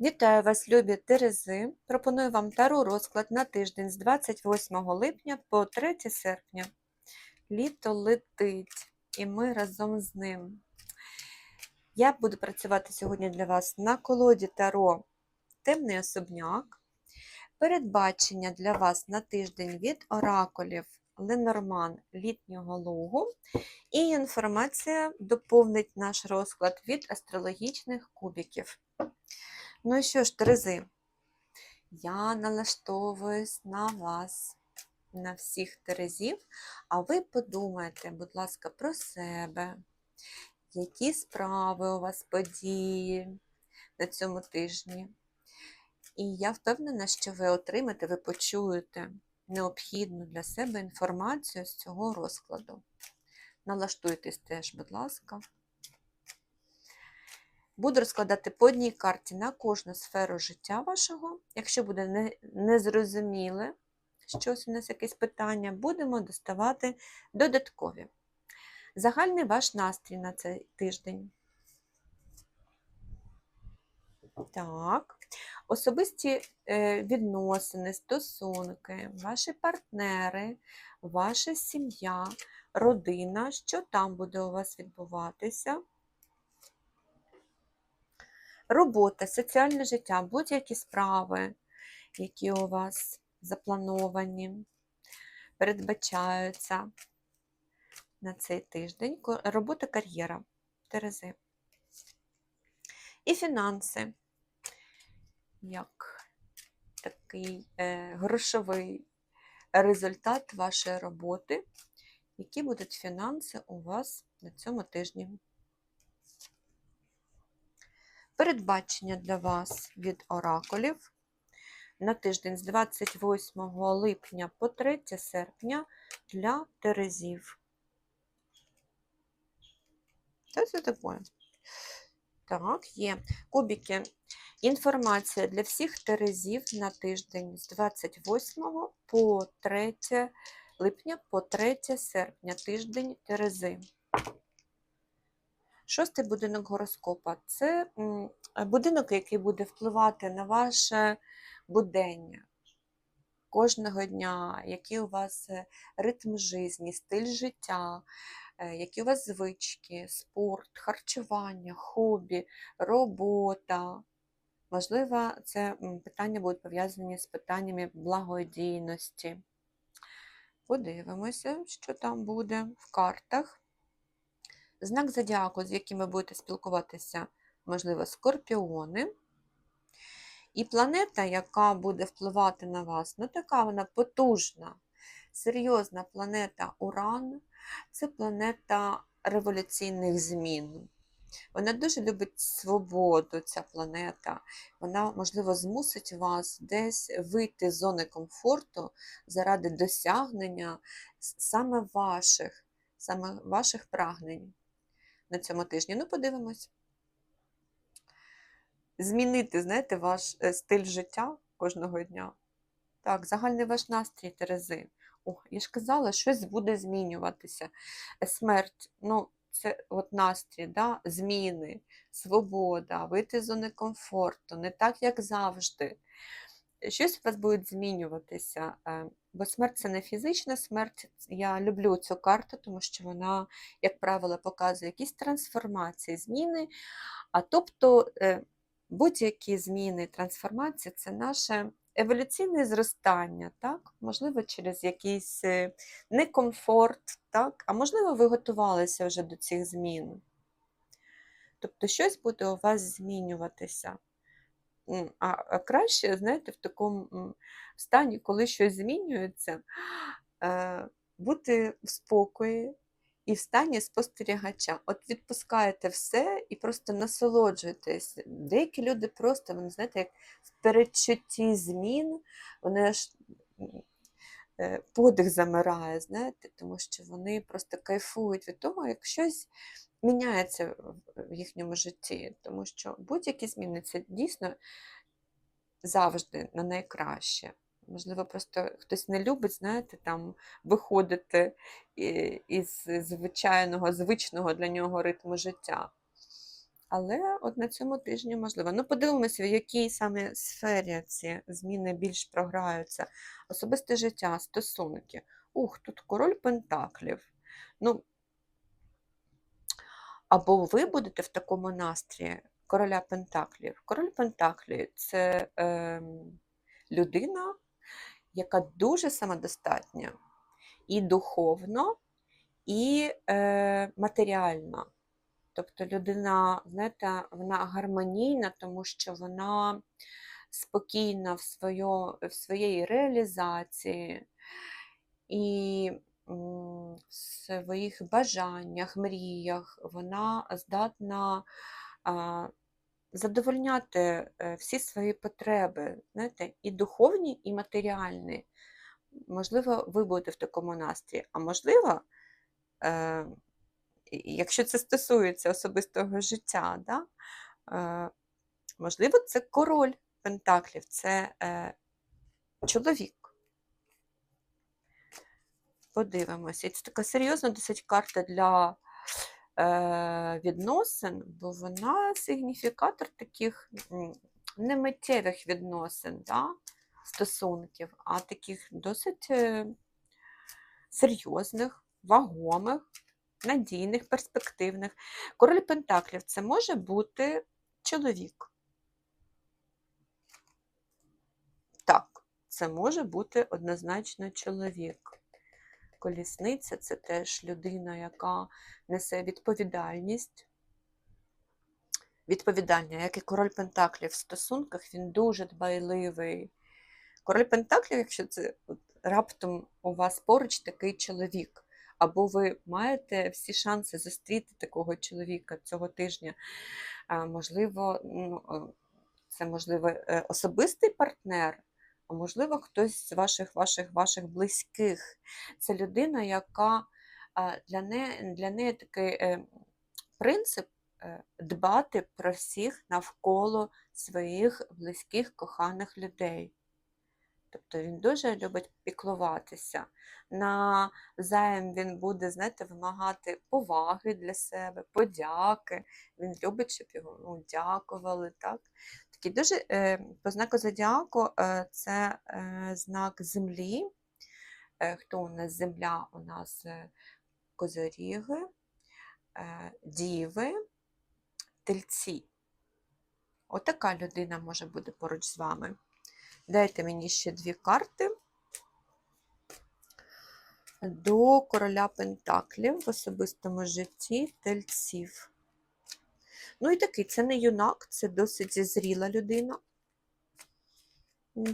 Вітаю вас, любі Терези! Пропоную вам тару розклад на тиждень з 28 липня по 3 серпня. Літо летить, і ми разом з ним. Я буду працювати сьогодні для вас на колоді Таро Темний особняк. Передбачення для вас на тиждень від оракулів Ленорман літнього лугу. І інформація доповнить наш розклад від астрологічних кубиків. Ну і що ж, Терези, я налаштовуюсь на вас, на всіх Терезів, а ви подумайте, будь ласка, про себе, які справи у вас події на цьому тижні. І я впевнена, що ви отримаєте, ви почуєте необхідну для себе інформацію з цього розкладу. Налаштуйтесь теж, будь ласка. Буду розкладати по одній карті на кожну сферу життя вашого. Якщо буде не- незрозуміле щось у нас якесь питання, будемо доставати додаткові. Загальний ваш настрій на цей тиждень. Так. Особисті е, відносини, стосунки, ваші партнери, ваша сім'я, родина, що там буде у вас відбуватися. Робота, соціальне життя, будь-які справи, які у вас заплановані, передбачаються на цей тиждень. Робота, кар'єра, Терези. І фінанси, як такий е, грошовий результат вашої роботи, які будуть фінанси у вас на цьому тижні. Передбачення для вас від оракулів на тиждень з 28 липня по 3 серпня для Терезів. Що це таке? Так, є. Кубики. Інформація для всіх Терезів на тиждень з 28 по 3 липня по 3 серпня. Тиждень Терези. Шостий будинок гороскопа це будинок, який буде впливати на ваше будення кожного дня, який у вас е, ритм житті, стиль життя, е, які у вас звички, спорт, харчування, хобі, робота. Можливо, це питання будуть пов'язані з питаннями благодійності. Подивимося, що там буде в картах. Знак зодіаку, з яким ви будете спілкуватися, можливо, скорпіони. І планета, яка буде впливати на вас, ну така вона потужна, серйозна планета Уран, це планета революційних змін. Вона дуже любить свободу, ця планета. Вона, можливо, змусить вас десь вийти з зони комфорту заради досягнення саме ваших, саме ваших прагнень на цьому тижні. Ну, подивимось. Змінити, знаєте, ваш е, стиль життя кожного дня. Так, загальний ваш настрій, Терези. О, я ж казала, щось буде змінюватися. Е, Смерть, ну, це от настрій, да? зміни, свобода, вийти з зони комфорту, не так, як завжди. Щось у вас буде змінюватися. е, Бо смерть це не фізична смерть. Я люблю цю карту, тому що вона, як правило, показує якісь трансформації, зміни. А тобто е, будь-які зміни, трансформації це наше еволюційне зростання, так? можливо, через якийсь е, некомфорт, так? а можливо, ви готувалися вже до цих змін. Тобто щось буде у вас змінюватися. А, краще, знаєте, в такому стані, коли щось змінюється, е, бути в спокої і в стані спостерігача. От відпускаєте все і просто насолоджуєтесь. Деякі люди просто, вони, знаєте, як в передчутті змін, вони аж подих замирає, знаєте, тому що вони просто кайфують від того, як щось міняється в- їхньому житті. Тому що будь-які зміни це дійсно завжди на найкраще. Можливо, просто хтось не любить, знаєте, там виходити із звичайного, звичного для нього ритму життя. Але от на цьому тижні можливо. Ну, подивимося, в якій саме сфері ці зміни більш програються. Особисте життя, стосунки. Ух, тут король Пентаклів. Ну, або ви будете в такому настрої короля Пентаклів. Король Пентаклів це е, людина, яка дуже самодостатня і духовно, і е, матеріально. Тобто людина, знаєте, вона гармонійна, тому що вона спокійна в, своє, в своїй реалізації і в своїх бажаннях, мріях, вона здатна задовольняти е, всі свої потреби, знаєте, і духовні, і матеріальні. Можливо, ви будете в такому настрої, а можливо, е, якщо це стосується особистого життя, да? е, можливо, це король Пентаклів, це е, чоловік. Подивимося. Це така серйозна досить карта для е, відносин, бо вона сигніфікатор таких м, не миттєвих відносин, да? стосунків, а таких досить е, серйозних, вагомих, надійних, перспективних. Король Пентаклів це може бути чоловік. Так, це може бути однозначно чоловік. Колісниця це теж людина, яка несе відповідальність. Відповідальня, як і король Пентаклів в стосунках, він дуже дбайливий. Король Пентаклів, якщо це от, раптом у вас поруч такий чоловік, або ви маєте всі шанси зустріти такого чоловіка цього тижня, можливо, ну, е, це можливо е, особистий партнер, а можливо, хтось з ваших ваших ваших близьких. Це людина, яка для неї, для неї такий е, принцип дбати про всіх навколо своїх близьких, коханих людей. Тобто він дуже любить піклуватися. На заєм він буде, знаєте, вимагати поваги для себе, подяки. Він любить, щоб його ну, дякували. Так? Такий дуже е, по знаку зодіаку е, це е, знак землі. Е, хто у нас земля? У нас е, козоріги, е, діви, тельці. Отака людина може бути поруч з вами. Дайте мені ще дві карти до короля Пентаклів в особистому житті тельців. Ну і такий, це не юнак, це досить зріла людина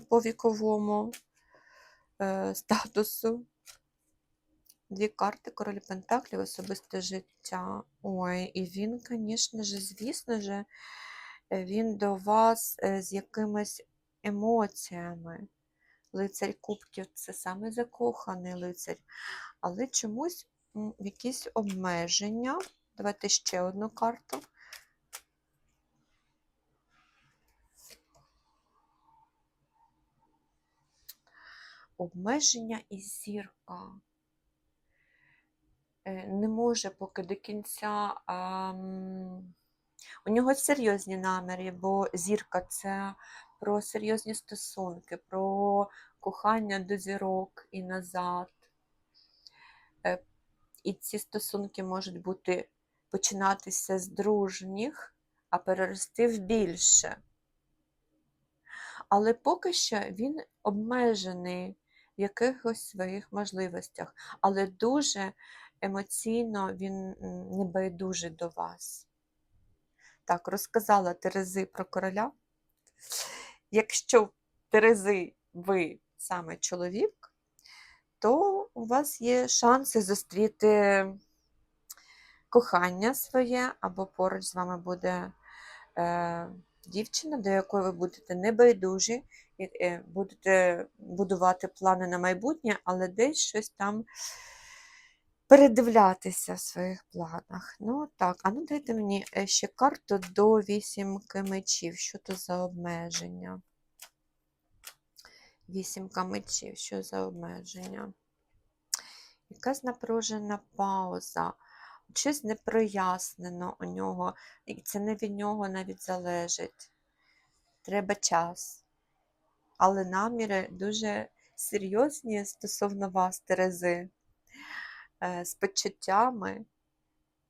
по віковому е, статусу. Дві карти король Пентаклів, особисте життя. Ой, і він, звісно ж, звісно ж, він до вас е, з якимись емоціями. Лицарь Кубків це саме закоханий лицар, але чомусь якісь обмеження. Давайте ще одну карту. Обмеження і зірка. Е, Не може поки до кінця. ам, У нього серйозні наміри, бо зірка це про серйозні стосунки, про кохання до зірок і назад. Е, І ці стосунки можуть бути починатися з дружніх, а перерости в більше. Але поки що він обмежений в якихось своїх можливостях, але дуже емоційно він небайдужий до вас. Так, розказала Терези про короля. Якщо в Терези ви саме чоловік, то у вас є шанси зустріти кохання своє, або поруч з вами буде е, дівчина, до якої ви будете небайдужі, е, будете будувати плани на майбутнє, але десь щось там передивлятися в своїх планах. Ну так, а ну дайте мені е, ще карту до вісімки мечів. Що то за обмеження? Вісімка мечів, що за обмеження? Якась напружена пауза. щось непрояснено у нього, і це не від нього навіть залежить. Треба час. Але наміри дуже серйозні стосовно вас, Терези, з почуттями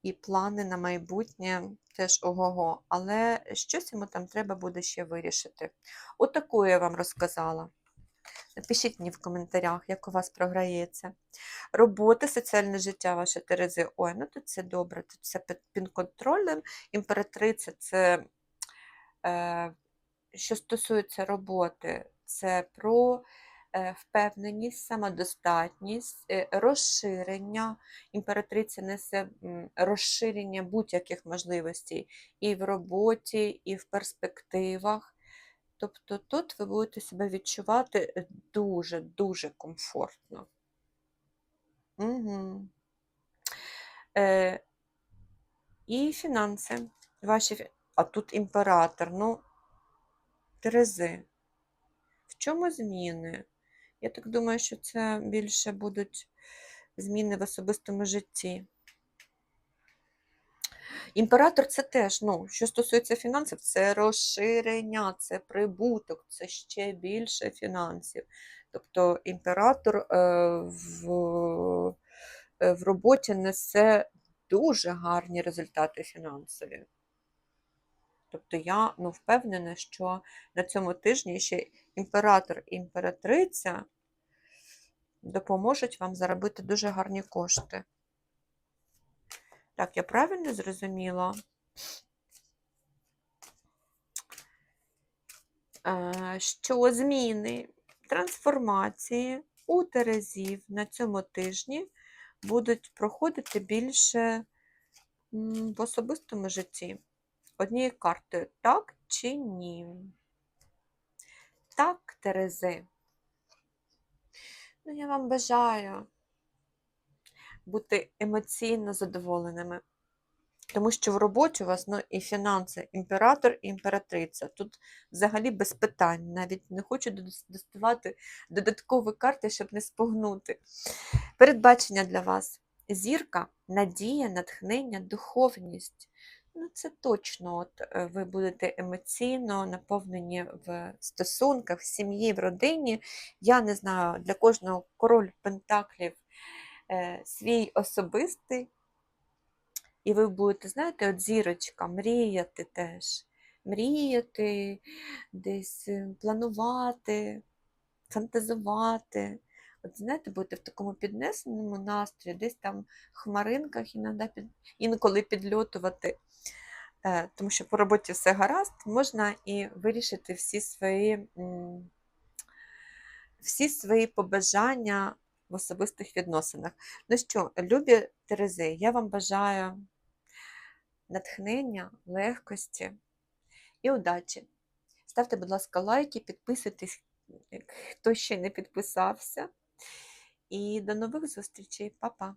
і плани на майбутнє теж ого-го. Але щось йому там треба буде ще вирішити. Отаку я вам розказала. Напишіть мені в коментарях, як у вас програється. Робота, соціальне життя ваше Терези. Ой, ну тут це добре, тут все під, під. Імператриця це, е, що стосується роботи, це про е, впевненість, самодостатність, е, розширення. Імператриця несе розширення будь-яких можливостей і в роботі, і в перспективах. Тобто тут ви будете себе відчувати дуже-дуже комфортно. Угу. Е, і фінанси. Ваші... А тут імператор. Ну, Терези. В чому зміни? Я так думаю, що це більше будуть зміни в особистому житті. Імператор це теж, ну, що стосується фінансів, це розширення, це прибуток, це ще більше фінансів. Тобто імператор е, в, е, в роботі несе дуже гарні результати фінансові. Тобто я ну, впевнена, що на цьому тижні ще імператор і імператриця допоможуть вам заробити дуже гарні кошти. Так, я правильно зрозуміла? Е, Що зміни, трансформації у Терезів на цьому тижні будуть проходити більше в особистому житті. Однією картою, так чи ні? Так, Терези. Ну, я вам бажаю бути емоційно задоволеними. Тому що в роботі у вас ну, і фінанси, імператор і імператриця. Тут взагалі без питань. Навіть не хочу доставати додаткові карти, щоб не спугнути. Передбачення для вас. Зірка, надія, натхнення, духовність. Ну, це точно от, е, ви будете емоційно наповнені в стосунках, в сім'ї, в родині. Я не знаю, для кожного король пентаклів е, свій особистий. І ви будете, знаєте, от зірочка, мріяти теж. Мріяти, десь е, планувати, фантазувати. От знаєте, будете в такому піднесеному настрої, десь там в хмаринках іноді під, інколи підльотувати. Е, Тому що по роботі все гаразд, можна і вирішити всі свої, всі свої побажання в особистих відносинах. Ну що, любі Терези, я вам бажаю натхнення, легкості і удачі. Ставте, будь ласка, лайки, підписуйтесь, хто ще не підписався. І до нових зустрічей, Па-па!